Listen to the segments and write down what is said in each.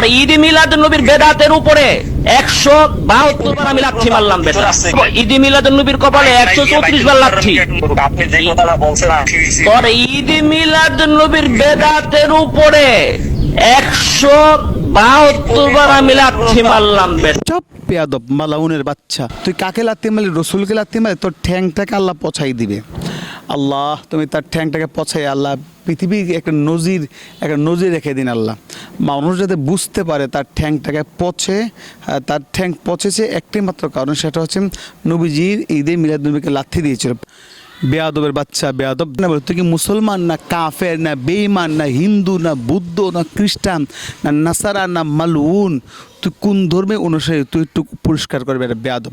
তোর ঈদ মিলাদ নবীর বেদাতের উপরে একশো বাহাত্তর বার আমি লাথি মারলাম বেটা। ঈদ মিলাদ নবীর কপালে একশো চৌত্রিশ বার লাথি। শুনেছি। তোর ঈদ মিলাদ নবীর বেদাতের উপরে একশো বাহাত্তর বার আমি লাথি মারলাম বেটা। পেয়াদব মালাউনের বাচ্চা। তুই কাকে লাত্তি মারলি? রসুলকে লাত্তি মারলি? তোর ঠ্যাংটাকে আল্লাহ পছাই দিবে। আল্লাহ, তুমি তার ঠ্যাংটাকে পছাই আল্লাহ, পৃথিবীর একটা নজির একটা নজির রেখে দিন আল্লাহ। মানুষ যাতে বুঝতে পারে তার ঠ্যাংটাকে পচে তার ঠ্যাং পচেছে একটি মাত্র কারণ সেটা হচ্ছে নবীজির ঈদে মিলাদ নবীকে লাথি দিয়েছিল। বেয়াদবের বাচ্চা, বেয়াদব। না তুই কি মুসলমান, না কাফের, না বেইমান না হিন্দু, না বুদ্ধ, না খ্রিস্টান, না নাসারা, না মালউন? তুই কোন ধর্মে অনুসারী? তুই একটু পরিষ্কার করবি এটা বেয়াদব।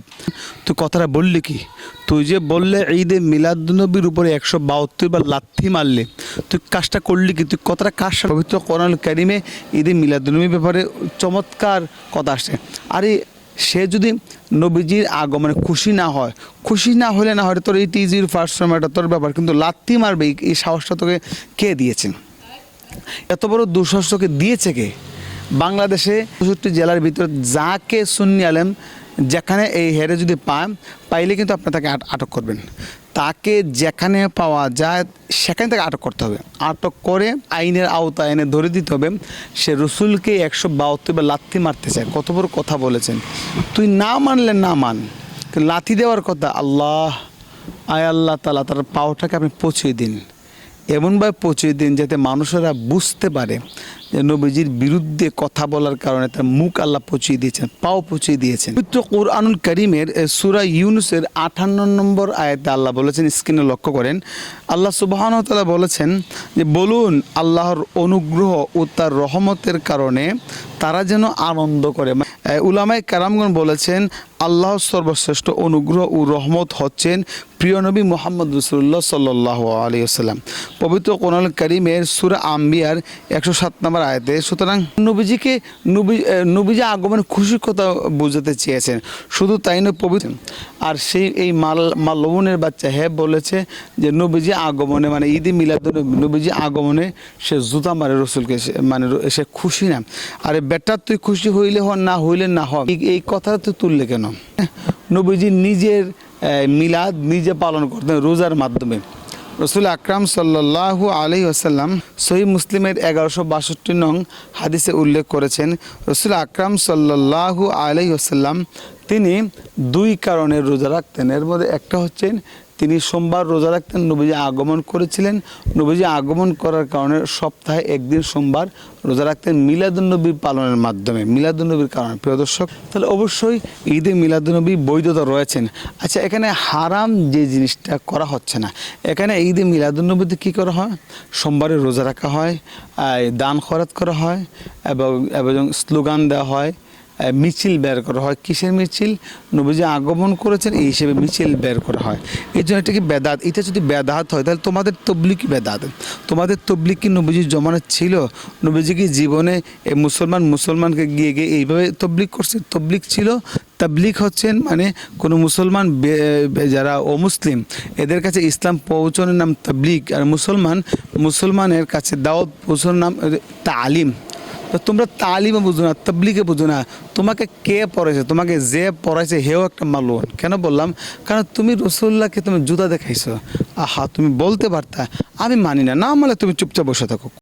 তুই কথাটা বললি কি? তুই যে বললে ঈদে মিলাদুনবীর উপরে একশো বাহাত্তর বার লাথি মারলে, তুই কাজটা করলি কি? তুই কথাটা কাজ পবিত্র কোরআন কারিমে ঈদে মিলাদুনবীর ব্যাপারে চমৎকার কথা আসে। আরে সে যদি নবীজির আগমনে খুশি না হয়, খুশি না হলে না হয়, তোর এই টিজির ফার্স্ট সময়টা তোর ব্যাপার, কিন্তু লাত্তি মারবে, এই- সাহসটা তোকে কে দিয়েছেন এত বড় দুঃসাহসকে দিয়েছে কে? বাংলাদেশে চৌষট্টি জেলার ভিতরে যাকে সুন্নি আলেম যেখানে এই হেরে যদি পান, পাইলে কিন্তু আপনি তাকে আট- আটক করবেন। তাকে যেখানে পাওয়া যায়, সেখানে তাকে আটক করতে হবে। আটক করে আইনের আওতা এনে ধরে দিতে হবে, সে রসুলকে একশো বাহাত্তর বা লাথি মারতে চায় কত বড় কথা বলেছেন। তুই না মানলে না মান লাথি দেওয়ার কথা আল্লাহ, আয় আল্লাহ তালা তার পাওটাকে আপনি পৌঁছে দিন। এমনভাবে পৌঁছে দিন যাতে মানুষেরা বুঝতে পারে যে নবীজির বিরুদ্ধে কথা বলার কারণে তার মুখ আল্লাহ পৌঁছিয়ে দিয়েছেন, পাও পৌঁছিয়ে দিয়েছেন। পবিত্র কোরআনুল করিমের সুরা ইউনুসের আঠান্ন নম্বর আয়াতে আল্লাহ বলেছেন স্ক্রিনে লক্ষ্য করেন, আল্লাহ সুবাহন তালা বলেছেন যে, বলুন, আল্লাহর অনুগ্রহ ও তার রহমতের কারণে তারা যেন আনন্দ করে। উলামায় কারামগণ বলেছেন আল্লাহ সর্বশ্রেষ্ঠ অনুগ্রহ ও রহমত হচ্ছেন প্রিয় নবী মোহাম্মদ রসুল্লাহ সাল্লাহ আলী আসাল্লাম পবিত্র কোরআন করিমের সুরা আম্বিয়ার একশো সাত নম্বর আয়তে, সুতরাং নবীজিকে নবী নবীজি আগমন খুশির কথা বোঝাতে চেয়েছেন। শুধু তাই নয়, পবিত্র আর সেই এই মাল মালবনের বাচ্চা হ্যাঁ বলেছে যে নবীজি আগমনে মানে ঈদে মিলাদ নবীজি আগমনে সে জুতা মারে রসুলকে মানে সে খুশি না। আরে বেটা, তুই খুশি হইলে হ, না হইলে না হ। এই- কথা তুই তুললে কেন? নবীজি নিজের মিলাদ নিজে পালন করতেন রোজার মাধ্যমে। রসুল আকরাম সাল্লাহ আলি আসাল্লাম সহি মুসলিমের এগারোশো বাষট্টি নং হাদিসে উল্লেখ করেছেন, রসুল আকরাম সাল্লাহ আলি আসাল্লাম তিনি দুই কারণে রোজা রাখতেন। এর মধ্যে একটা হচ্ছেন, তিনি সোমবার রোজা রাখতেন, নবীজি আগমন করেছিলেন। নবীজি আগমন করার কারণে সপ্তাহে একদিন সোমবার রোজা রাখতেন মিলাদুন্নবী পালনের মাধ্যমে। মিলাদুন্নবীর কারণে, প্রিয় দর্শক, তাহলে অবশ্যই ঈদে মিলাদুন্নবী বৈধতা রয়েছেন। আচ্ছা এখানে হারাম যে জিনিসটা করা হচ্ছে না। এখানে ঈদে মিলাদুন্নবীতে কী করা হয়? সোমবারে রোজা রাখা হয় দান খরাত করা হয়, এবং এবং স্লোগান দেওয়া হয় মিছিল বের করা হয়। কিসের মিছিল? নবীজি আগমন করেছেন, এই হিসেবে মিছিল বের করা হয়। এই জন্য এটা কি বেদাত? এটা যদি বেদাত হয়, তাহলে তোমাদের তবলিক বেদাত? তোমাদের তবলিক কি নবীজির জমানা ছিল? নবীজি কি জীবনে মুসলমান মুসলমানকে গিয়ে গিয়ে এইভাবে তবলিক করছে? তবলিক ছিল। তাবলিক হচ্ছেন মানে কোনো মুসলমান যারা অমুসলিম, এদের কাছে ইসলাম পৌঁছানোর নাম তাবলিক আর মুসলমান, মুসলমানের কাছে দাওয়াত পৌঁছানোর নাম তালিম। তো তোমরা তালিমে বুঝো না তবলিকে বুঝো না। তোমাকে কে পড়াইছে? তোমাকে যে পড়াইছে হেও একটা মালুয়ান কেন বললাম? কারণ তুমি রসুল্লাহকে তুমি জুতা দেখাইছো। আহা, তুমি বলতে পারতা, আমি মানি না। না মানে তুমি চুপচাপ বসে থাকো।